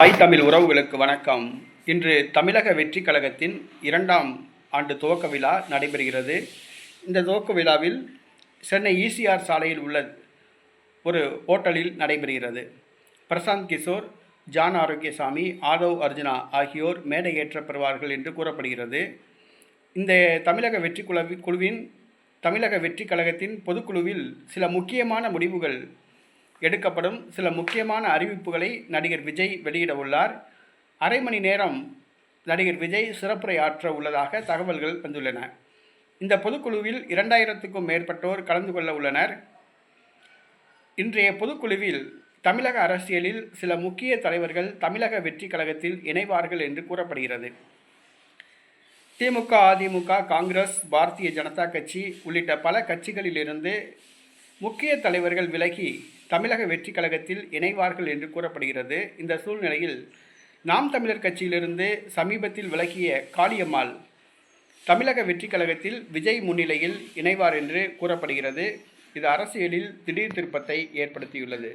தாய் தமிழ் உறவுகளுக்கு வணக்கம். இன்று தமிழக வெற்றி கழகத்தின் இரண்டாம் ஆண்டு துவக்க விழா நடைபெறுகிறது. இந்த துவக்க விழாவில் சென்னை ஈசிஆர் சாலையில் உள்ள ஒரு ஹோட்டலில் நடைபெறுகிறது. பிரசாந்த் கிஷோர் ஜான் ஆரோக்கியசாமி ஆதவ் அர்ஜுனா ஆகியோர் மேடை ஏற்றப்படுவார்கள் என்று கூறப்படுகிறது. இந்த தமிழக வெற்றி குழு குழுவின் தமிழக வெற்றி கழகத்தின் பொதுக்குழுவில் சில முக்கியமான முடிவுகள் எடுக்கப்படும் சில முக்கியமான அறிவிப்புகளை நடிகர் விஜய் வெளியிட உள்ளார். அரை மணி நேரம் நடிகர் விஜய் சிறப்புரை ஆற்ற உள்ளதாக தகவல்கள் வந்துள்ளன. இந்த பொதுக்குழுவில் இரண்டாயிரத்துக்கும் மேற்பட்டோர் கலந்து கொள்ள உள்ளனர். இன்றைய பொதுக்குழுவில் தமிழக அரசியலில் சில முக்கிய தலைவர்கள் தமிழக வெற்றி கழகத்தில் இணைவார்கள் என்று கூறப்படுகிறது. திமுக அதிமுக காங்கிரஸ் பாரதிய ஜனதா கட்சி உள்ளிட்ட பல கட்சிகளிலிருந்து முக்கிய தலைவர்கள் விலகி தமிழக வெற்றி கழகத்தில் இணைவார்கள் என்று கூறப்படுகிறது. இந்த சூழ்நிலையில் நாம் தமிழர் கட்சியிலிருந்து சமீபத்தில் விலகிய காளியம்மாள் தமிழக வெற்றி கழகத்தில் விஜய் முன்னிலையில் இணைவார் என்று கூறப்படுகிறது. இது அரசியலில் திடீர் திருப்பத்தை ஏற்படுத்தியுள்ளது.